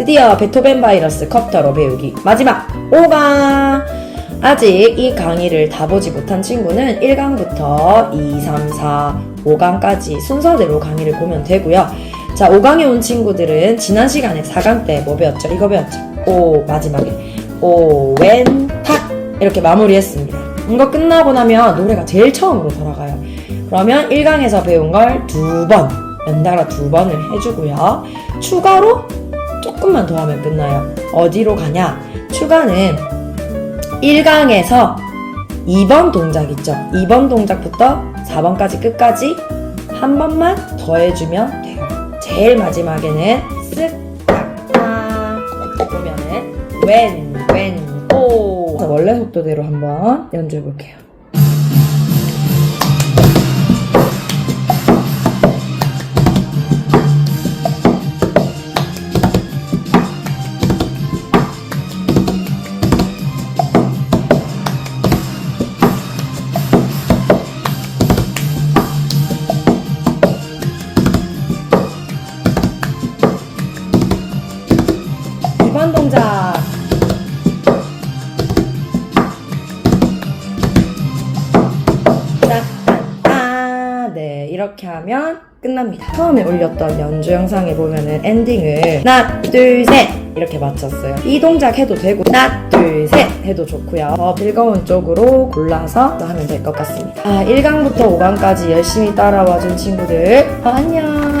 드디어 베토벤 바이러스 컵터로 배우기 마지막 5강 아직 이 강의를 다 보지 못한 친구는 1강부터 2, 3, 4, 5강까지 순서대로 강의를 보면 되고요. 자, 5강에 온 친구들은 지난 시간에 4강 때 뭐 배웠죠? 이거 배웠죠? 오, 마지막에. 오, 웬, 탁! 이렇게 마무리했습니다. 이거 끝나고 나면 노래가 제일 처음으로 돌아가요. 그러면 1강에서 배운 걸 두 번, 연달아 두 번을 해주고요. 추가로 조금만 더 하면 끝나요. 어디로 가냐? 추가는 1강에서 2번 동작 있죠? 2번 동작부터 4번까지 끝까지 한 번만 더 해주면 돼요. 제일 마지막에는 쓱, 딱, 딱. 보면은 웬, 웬, 오. 원래 속도대로 한번 연주해 볼게요. 이번 동작. 짠, 네, 이렇게 하면 끝납니다. 처음에 올렸던 연주 영상에 보면은 엔딩을 하나, 둘, 셋 이렇게 맞췄어요. 이 동작 해도 되고 하나, 둘, 셋 해도 좋고요. 더 즐거운 쪽으로 골라서 하면 될 것 같습니다. 아, 1강부터 5강까지 열심히 따라와준 친구들 어, 안녕.